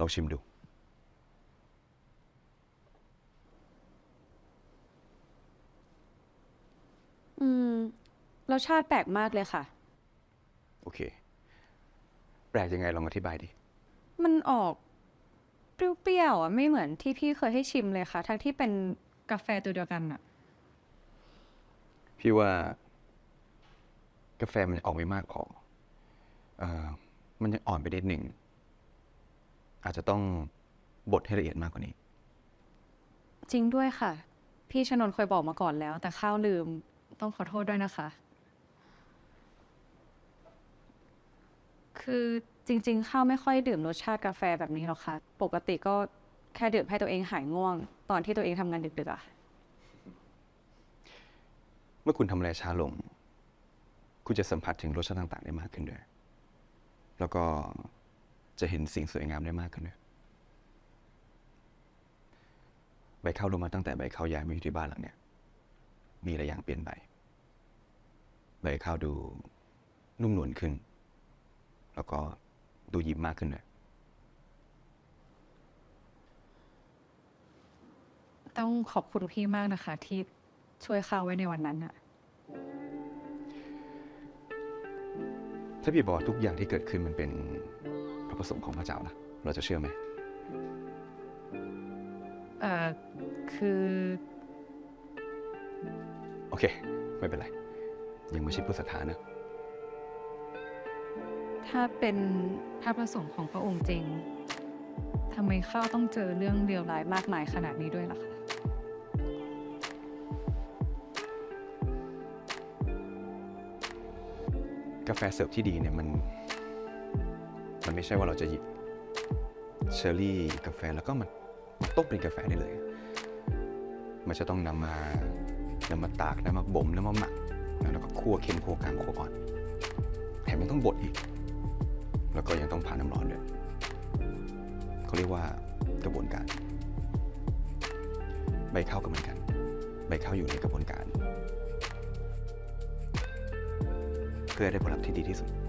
ลองชิมดู อืม รสชาติแปลกมากเลยค่ะ โอเค แปลกยังไงลองอธิบายดิ มันออก เปรี้ยวๆอะ ไม่เหมือนที่พี่เคยให้ชิมเลยค่ะ ทั้งที่เป็นกาแฟตัวเดียวกันอะ พี่ว่ากาแฟมันออกไม่มากพอเออมันยังอ่อนไปนิดหนึ่ง อาจจะต้องบดให้ละเอียดมากกว่านี้ จริงด้วยค่ะ พี่ชนนท์เคยบอกมาก่อนแล้ว แต่ข้าวลืมต้องขอโทษด้วยนะคะ คือจริง ๆ ข้าวไม่ค่อยดื่มรสชาติกาแฟแบบนี้หรอกค่ะ ปกติก็แค่ดื่มให้ตัวเองหายง่วง ตอนที่ตัวเองทำงานดึกๆอะเมื่อคุณทำอะไรช้าลง คุณจะสัมผัสถึงรสชาติต่าง ๆ ได้มากขึ้นด้วย แล้วก็ จะเห็นสิ่งสวยงามได้มากขึ้นด้วยใบข้าวรู้มาตั้งแต่ใบข้าวย้ายมาอยู่ที่บ้านหลังเนี้ยมีอะไรอย่างเปลี่ยนไปใบข้าวดูนุ่มนวลขึ้น แล้วก็ดูยิ้มมากขึ้นด้วยต้องขอบคุณพี่มากนะคะ ที่ช่วยข้าวไว้ในวันนั้นอะถ้าพี่บอกว่าทุกอย่างที่เกิดขึ้นมันเป็นพระ ประสงค์ของพระเจ้านะ เราจะเชื่อไหมเอ่อคือ โอเค ไม่เป็นไร ยังไม่ใช่ผู้ศรัทธานะ ถ้าเป็นพระประสงค์ของพระองค์จริงทำไมข้าวต้องเจอเรื่องเลวร้ายมากมายขนาดนี้ด้วยล่ะคะกาแฟเสิร์ฟที่ดีเนี่ยมัน มันไม่ใช่ว่าเราจะหยิบเชอร์รี่กาแฟแล้วก็มามาต้มเป็นกาแฟได้เลย มันจะต้องนำมานำมาตากนำมาบ่มนำมาหมัก แล้วก็คั่วเค็มคั่วกลางคั่วอ่อนแถมยังต้องบดอีก แล้วก็ยังต้องผ่านน้ำร้อนด้วยเขาเรียกว่ากระบวนการ ใบข้าวก็เหมือนกัน ใบข้าวอยู่ในกระบวนการ เพื่อได้ผลลัพธ์ที่ดีที่สุด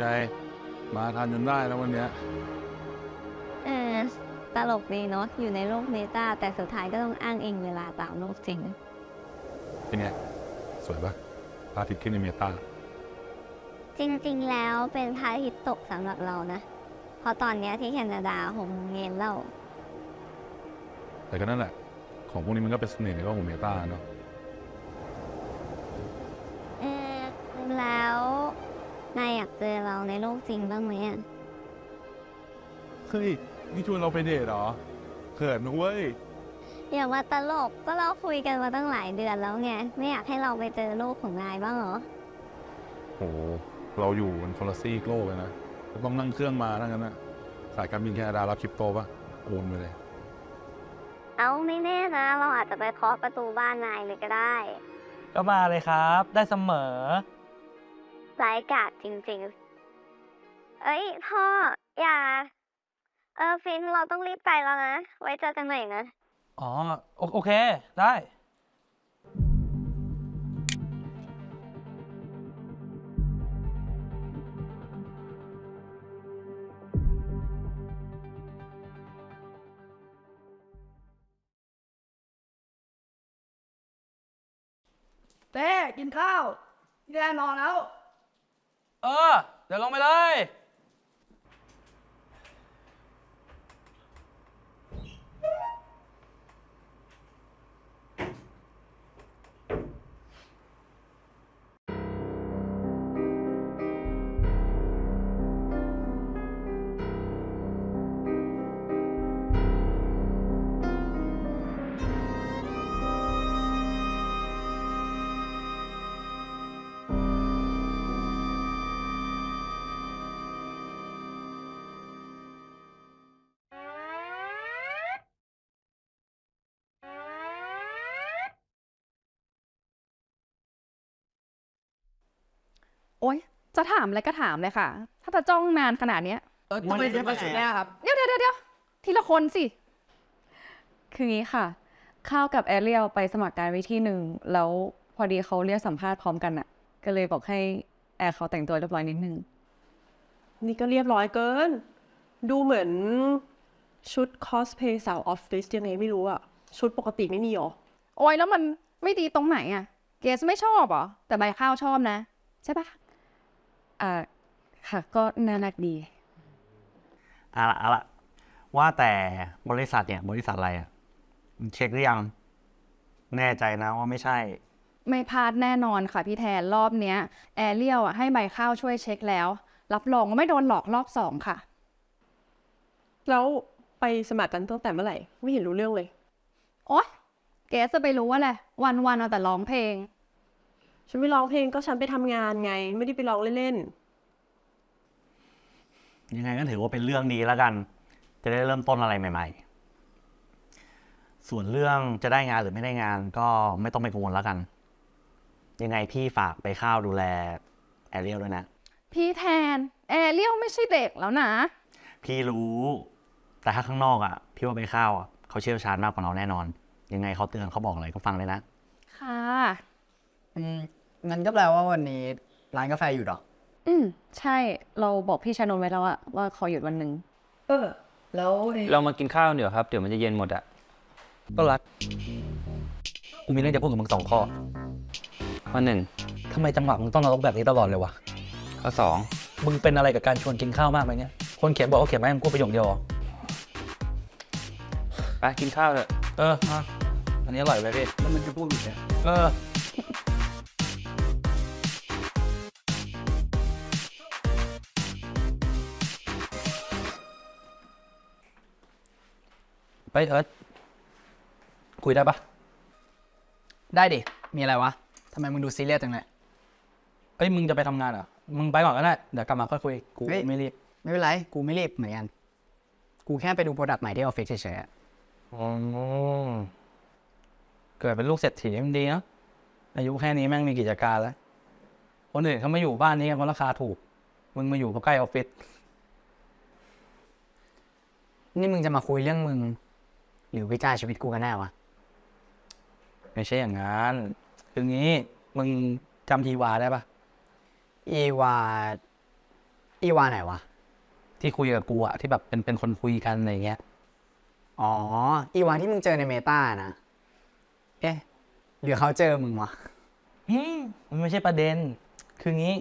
ใจ มาทันจนได้แล้ววันเนี้ยเออตลกดีเนาะอยู่ในโลกเมตาแต่สุดท้ายก็ต้องอ้างอิงเวลาตามโลกจริง เป็นไง สวยปะพระอาทิตย์ขึ้นในเมตาจริงๆแล้วเป็นพระอาทิตย์ตกสำหรับเรานะ เพราะตอนเนี้ยที่แคนาดาหกโมงเย็นแล้ว แต่ก็นั่นแหละ ของพวกนี้มันก็เป็นเสน่ห์ในโลกของเมตาเนาะ เออแล้ว นายอยากเจอเราในโลกจริงบ้างไหมอะเฮ้ยนี่ชวนเราไปเดทเหรอเขินนะเว้ย อย่ามาตลกก็เราคุยกันมาตั้งหลายเดือนแล้วไง ไม่อยากให้เราไปเจอโลกของนายบ้างเหรอ โห เราอยู่กันคนละซีกโลกเลยนะต้องนั่งเครื่องมาทั้งนั้นนะสายการบินแคนาดารับคริปโตปะโอนไปเลย เอาไม่แน่นะ เราอาจจะไปเคาะประตูบ้านนายเลยก็ได้ ก็มาเลยครับ ได้เสมอ ไร้กาดจริงๆ เอ้ยพ่อ อย่า เออฟินเราต้องรีบไปแล้วนะ ไว้เจอกันใหม่นะ อ๋อ โอโอเค ได้ เต้กินข้าวแน่นอนแล้ว เออ เดี๋ยวลงไปเลย โอ๊ย จะถามอะไรก็ถามเลยค่ะ ถ้าจะจ้องนานขนาดเนี้ยเออทำไมจะมาสุดแน่ครับ เดี๋ยวเดี๋ยวเดี๋ยวทีละคนสิ คืองี้ค่ะ ข้าวกับแอเรียลไปสมัครการไว้ที่หนึ่ง แล้วพอดีเขาเรียกสัมภาษณ์พร้อมกันอะก็เลยบอกให้แอร์เขาแต่งตัวเรียบร้อยนิดนึง นี่ก็เรียบร้อยเกิน ดูเหมือนชุดคอสเพย์สาวออฟฟิศยังไงไม่รู้อะชุดปกติไม่มีหรอ โอ๊ยแล้วมันไม่ดีตรงไหนอะเกสไม่ชอบเหรอ แต่ใบข้าวชอบนะ ใช่ปะ อ่าค่ะก็น่ารักดี เอาละเอาละว่าแต่บริษัทเนี่ยบริษัทอะไรอะมึงเช็คหรือยัง แน่ใจนะว่าไม่ใช่ ไม่พลาดแน่นอนค่ะพี่แทนรอบเนี้ยแอเรียลอะให้ใบข้าวช่วยเช็คแล้ว รับรองว่าไม่โดนหลอกรอบสองค่ะ แล้วไปสมัครกันตั้งแต่เมื่อไหร่ ไม่เห็นรู้เรื่องเลย โอ๊ยเกสจะไปรู้ว่าแหละวันวันๆเอาแต่ร้องเพลง ฉันไปร้องเพลงก็ฉันไปทำงานไง ไม่ได้ไปร้องเล่นยังไงก็ถือว่าเป็นเรื่องดีแล้วกัน จะได้เริ่มต้นอะไรใหม่ ๆ ส่วนเรื่องจะได้งานหรือไม่ได้งานก็ไม่ต้องไปกังวลแล้วกัน ยังไงพี่ฝากไปข้าวดูแลแอเรียลด้วยนะ พี่แทน แอเรียลไม่ใช่เด็กแล้วนะ พี่รู้ แต่ถ้าข้างนอกอะ พี่ว่าไปข้าวอะเขาเชี่ยวชาญมากกว่าเราแน่นอน ยังไงเขาเตือนเขาบอกอะไรก็ฟังเลยนะ ค่ะ อืม งั้นก็แปลว่าวันนี้ร้านกาแฟอยู่เหรอ อืม ใช่ เราบอกพี่ชานนท์ไว้แล้วอะว่าขอหยุดวันหนึ่งๆเออ แล้วไอ้เรามากินข้าวเดี๋ยวครับ เดี๋ยวมันจะเย็นหมดอะก็รักกูมีเรื่องจะพูดกับมึงสองข้อข้อหนึ่งทำไมจังหวะมึงต้องนรกแบบนี้ตลอดเลยวะ ข้อสองมึงเป็นอะไรกับการชวนกินข้าวมากไหมเนี่ย คนเขียนบอกว่าเขียนมาให้มึงพูดประโยคเดียวเหรอไปกินข้าวเถอะเอออะอันนี้อร่อยไปพี่แล้วมันจะพูดอีกเนี่ยเออ ไปเอิร์ธคุยได้ปะได้ดิ มีอะไรวะ ทำไมมึงดูซีเรียสจังเลยเอ้ย มึงจะไปทำงานเหรอ มึงไปก่อนก็ได้ เดี๋ยวกลับมาค่อยคุย กูเฮ้ย ไม่รีบไม่เป็นไร กูไม่รีบเหมือนกัน กูแค่ไปดูโปรดักต์ใหม่ที่ออฟฟิศเฉยๆอะอ๋อเกิดเป็นลูกเศรษฐีมันดีเนอะอายุแค่นี้แม่งมีกิจการแล้ว คนอื่นเขามาอยู่บ้านนี้กันเพราะราคาถูก มึงมาอยู่เพราะใกล้ออฟฟิศนี่มึงจะมาคุยเรื่องมึง หรือวิจารณ์ชีวิตกูกันแน่วะไม่ใช่อย่างนั้นคืองี้มึงจำทีวาได้ปะอีวา อีวาไหนวะ ที่คุยกับกูอะที่แบบเป็นเป็นคนคุยกันอะไรเงี้ย อ๋อ อีวาที่มึงเจอในเมตานะ เอ๊ะหรือเขาเจอมึงวะอืมมันไม่ใช่ประเด็น คืองี้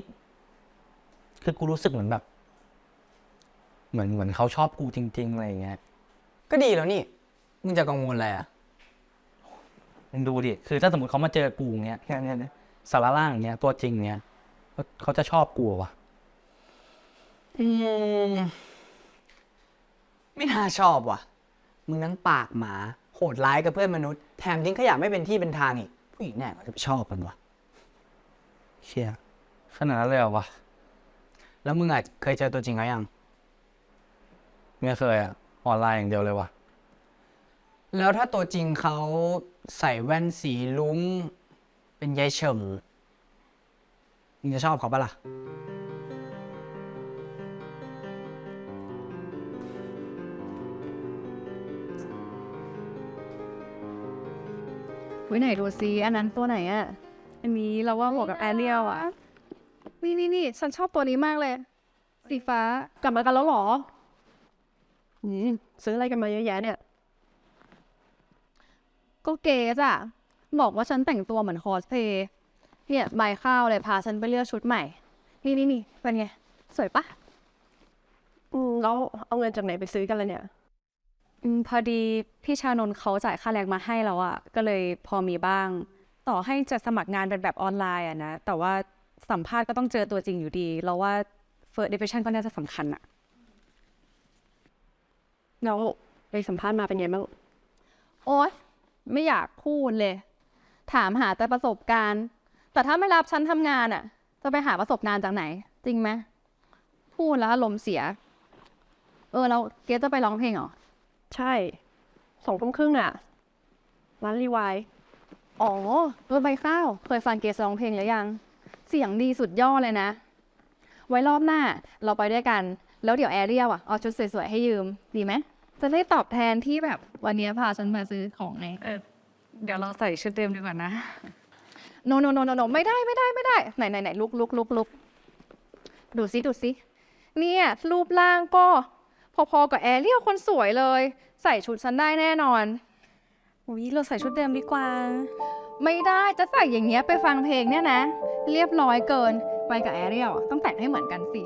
คือกูรู้สึกเหมือนแบบ เหมือนเหมือนเขาชอบกูจริงๆอะไรอย่างเงี้ย ก็ดีแล้วนี่ มึงจะกังวลอะไรอะมึงดูดิ คือถ้าสมมติเขามาเจอกูเงี้ยแค่เนี้ยนะสารล่างเงี้ย ตัวจริงเงี้ยเขาเขาจะชอบกูเหรอวะอืมไม่น่าชอบว่ะ มึงนั้นปากหมา โหดร้ายกับเพื่อนมนุษย์ แถมทิ้งขยะไม่เป็นที่เป็นทางอีก ผู้หญิงแน่เขาจะไปชอบมันวะเชี่ยขนาดนั้นเลยเหรอวะ แล้วมึงอะเคยเจอตัวจริงเขายัง ไม่เคยอะออนไลน์อย่างเดียวเลยวะ แล้วถ้าตัวจริงเขาใส่แว่นสีลุ้ง เป็นยายเฉิมมึงจะชอบเขาปะล่ะ วิไหนดูซิอันนั้นตัวไหนอะอันนี้เราว่าเหมาะกับแอเรียลอะนี่นี่นี่ฉันชอบตัวนี้มากเลย สีฟ้ากลับมากันแล้วเหรออืมซื้ออะไรกันมาเยอะแยะเนี่ย ก็เกสอะบอกว่าฉันแต่งตัวเหมือนคอสเพลย์เนี่ยใบข้าวเลยพาฉันไปเลือกชุดใหม่ นี่นี่นี่เป็นไง สวยปะอืมแล้วเอาเงินจากไหนไปซื้อกันล่ะเนี่ย อืมพอดีพี่ชานนท์เขาจ่ายค่าแรงมาให้แล้วอะก็เลยพอมีบ้าง ต่อให้จะสมัครงานเป็นแบบออนไลน์อะนะ แต่ว่าสัมภาษณ์ก็ต้องเจอตัวจริงอยู่ดี เราว่า first impression ก็น่าจะสำคัญอะแล้วไปสัมภาษณ์มาเป็นไงบ้าง โอ๊ย ไม่อยากพูดเลย ถามหาแต่ประสบการณ์ แต่ถ้าไม่รับฉันทำงานอะจะไปหาประสบการณ์จากไหน จริงไหมพูดแล้วอารมณ์เสีย เออเราเกสจะไปร้องเพลงเหรอ ใช่สองทุ่มครึ่งน่ะร้านรีไวายอ๋อเออใบข้าว เคยฟังเกสร้องเพลงหรือยัง เสียงดีสุดยอดเลยนะ ไว้รอบหน้า เราไปด้วยกัน แล้วเดี๋ยวแอเรียลอะ เอาชุดสวยๆให้ยืม ดีไหม จะได้ตอบแทนที่แบบวันนี้พาฉันมาซื้อของไง เออเดี๋ยวเราใส่ชุดเดิมดีกว่านะ โนโนโนโนโนไม่ได้ไม่ได้ไม่ได้ ไหนไหนไหนลุกลุกลุกลุกดูซิดูซิเนี่ยรูปร่างก็พอๆกับแอเรียลคนสวยเลย ใส่ชุดฉันได้แน่นอน อุ้ยเราใส่ชุดเดิมดีกว่า ไม่ได้จะใส่อย่างเงี้ยไปฟังเพลงเนี่ยนะ เรียบร้อยเกิน ไปกับแอเรียลต้องแต่งให้เหมือนกันสิ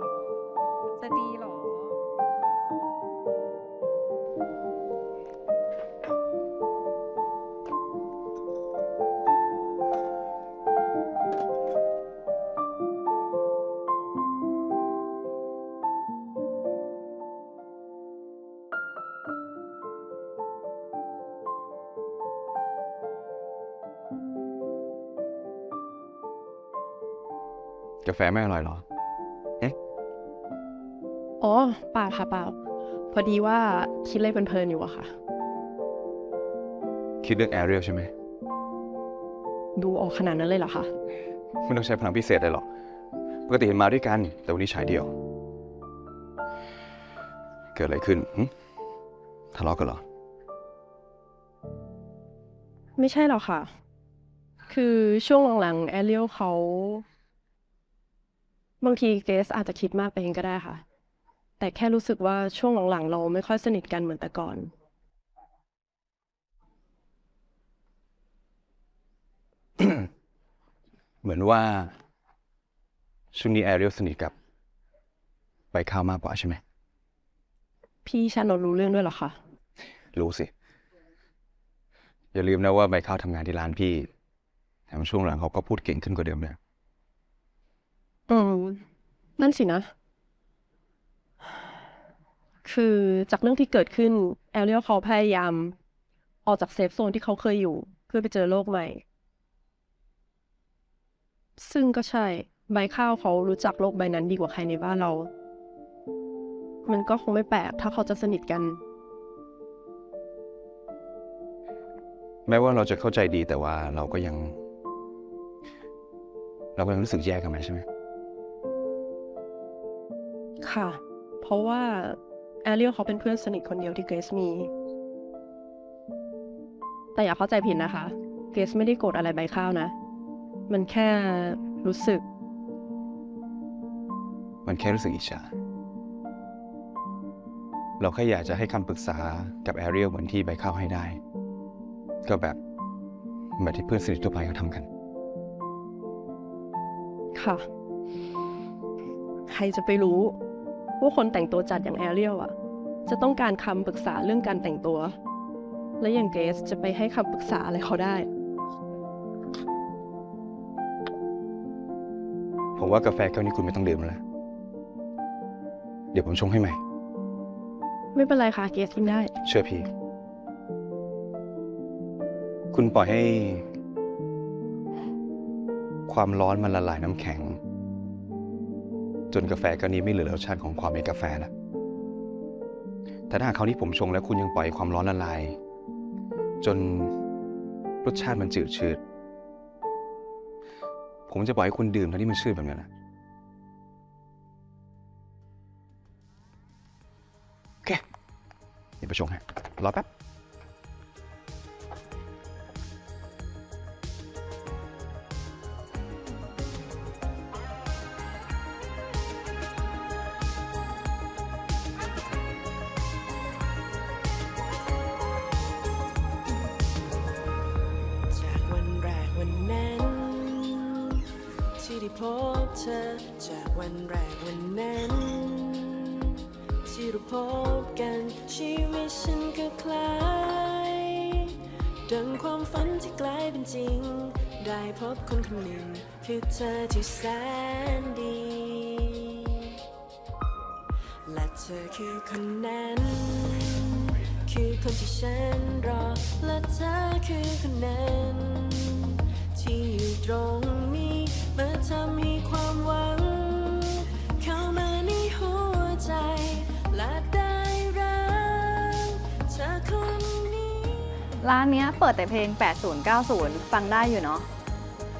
จะดี กาแฟไม่อร่อยเหรอ อ๋อเปล่าค่ะเปล่า พอดีว่าคิดอะไรเพลินๆอยู่อะค่ะ คิดเรื่องแอเรียลใช่ไหมดูออกขนาดนั้นเลยเหรอคะ ไม่ต้องใช้พลังพิเศษเลยหรอก ปกติเห็นมาด้วยกัน แต่วันนี้ฉายเดียว เกิดอะไรขึ้นหึทะเลาะกันเหรอ ไม่ใช่หรอกค่ะ คือช่วงหลังๆแอเรียลเขา บางทีเกสอาจจะคิดมากไปเองก็ได้ค่ะ แต่แค่รู้สึกว่าช่วงหลังๆ เราไม่ค่อยสนิทกันเหมือนแต่ก่อน เหมือนว่าช่วงนี้แอเรียลสนิทกับใบข้าวมากกว่าใช่ไหม พี่ชานนท์รู้เรื่องด้วยเหรอคะ รู้สิ อย่าลืมนะว่าใบข้าวทำงานที่ร้านพี่แถมช่วงหลังเขาก็พูดเก่งขึ้นกว่าเดิมเลย อืม นั่นสินะ คือจากเรื่องที่เกิดขึ้น แอเรียลเขาพยายาม ออกจากเซฟโซนที่เขาเคยอยู่ เพื่อไปเจอโลกใหม่ ซึ่งก็ใช่ ใบข้าวเขารู้จักโลกใบนั้นดีกว่าใครในบ้านเรา มันก็คงไม่แปลกถ้าเขาจะสนิทกัน แม้ว่าเราจะเข้าใจดีแต่ว่าเราก็ยัง เราก็ยังรู้สึกแย่กับมันใช่ไหม ค่ะ เพราะว่าแอเรียลเขาเป็นเพื่อนสนิทคนเดียวที่เกรซมี แต่อย่าเข้าใจผิดนะคะ เกรซไม่ได้โกรธอะไรใบข้าวนะ มันแค่รู้สึก มันแค่รู้สึกอิจฉา เราแค่อยากจะให้คำปรึกษากับแอเรียลเหมือนที่ใบข้าวให้ได้ ก็แบบแบบที่เพื่อนสนิททั่วไปเขาทำกัน ค่ะ ใครจะไปรู้ ว่าคนแต่งตัวจัดอย่างแอเรียลอะจะต้องการคำปรึกษาเรื่องการแต่งตัว และอย่างเกรซจะไปให้คำปรึกษาอะไรเขาได้ ผมว่ากาแฟแก้วนี้คุณไม่ต้องดื่มแล้ว เดี๋ยวผมชงให้ใหม่ ไม่เป็นไรค่ะเกรซกินได้ เชื่อพี่ คุณปล่อยให้ ความร้อนมันละลายน้ำแข็ง จนกาแฟแก้วนี้ไม่เหลือรสชาติของความเป็นกาแฟแล้วแต่ถ้าหากคราวนี้ผมชงแล้วคุณยังปล่อยความร้อนละลาย จนรสชาติมันจืดชืด ผมจะปล่อยให้คุณดื่มเท่าที่มันชืดแบบนั้นะโอเคเดี๋ยวไปชงให้รอแป๊บ พบเธอ จากวันแรกวันนั้น ที่เราพบกันชีวิตฉันก็คล้าย ดังความฝันที่กลายเป็นจริง ได้พบคนคนหนึ่ง คือเธอที่แสนดี และเธอคือคนนั้น คือคนที่ฉันรอ และเธอคือคนนั้น ที่อยู่ตรงนี้ มาทำให้ความหวัง เข้ามาในหัวใจ และได้รักเธอคนนี้ ร้านเนี้ยเปิดแต่เพลง 80 90 ฟังได้อยู่เนาะ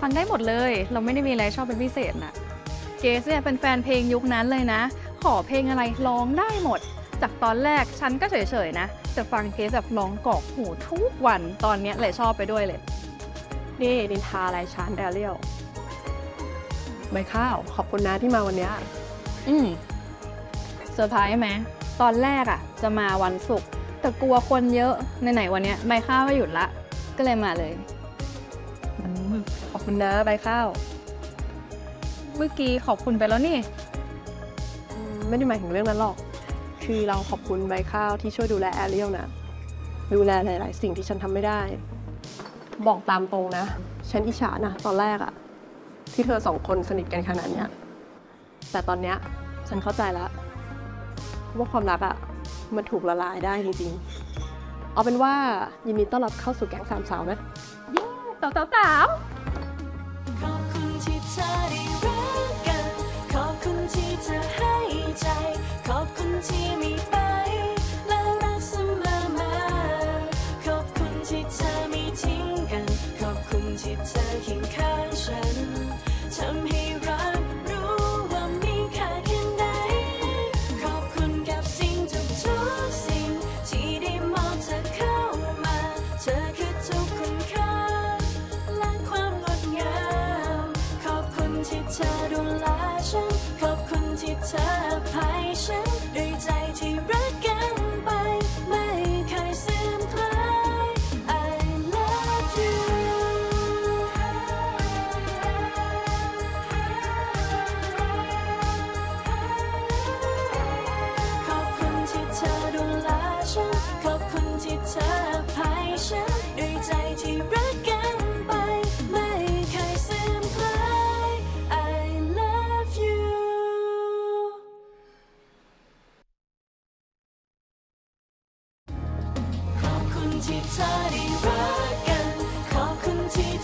ฟังได้หมดเลย เราไม่ได้มีอะไรชอบเป็นพิเศษนะเกสเนี่ยเป็นแฟนเพลงยุคนั้นเลยนะ ขอเพลงอะไรร้องได้หมด จากตอนแรกฉันก็เฉยๆนะแต่ฟังเกสแบบร้องกรอกหูทุกวัน ตอนเนี้ยเลยชอบไปด้วยเลย นี่นินทาอะไรฉันแอเรียล ใบข้าว ขอบคุณนะที่มาวันเนี้ยอืมเซอร์ไพรส์ไหมตอนแรกอะ่ะจะมาวันศุกร์แต่กลัวคนเยอะไหนๆวันเนี้ยใบข้าวไม่หยุดละ ก็เลยมาเลยขอบคุณนะใบข้าว เมื่อกี้ขอบคุณไปแล้วนี่ อืมไม่ได้หมายถึงเรื่องนั้นหรอก คือเราขอบคุณใบข้าวที่ช่วยดูแลแอเรียลนะ ดูแลหลาย ๆ สิ่งที่ฉันทำไม่ได้ บอกตามตรงนะ ฉันอิจฉานะตอนแรกอะ ที่เธอสองคนสนิทกันขนาดเนี้ย แต่ตอนเนี้ยฉันเข้าใจแล้วว่าความรักอะมันถูกละลายได้จริงๆ เอาเป็นว่ายินดีต้อนรับเข้าสู่แก๊งสามสาวนะสาวสาวสาวขอบคุณที่เธอได้รักกัน ขอบคุณที่เธอให้ใจ ขอบคุณที่มี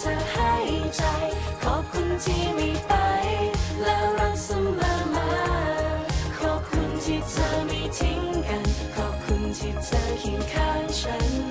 ธอให้ใจ ขอบคุณที่ไม่ไป แล้วรักเสมอมา ขอบคุณที่เธอไม่ทิ้งกัน ขอบคุณที่เธอเคียงข้างฉัน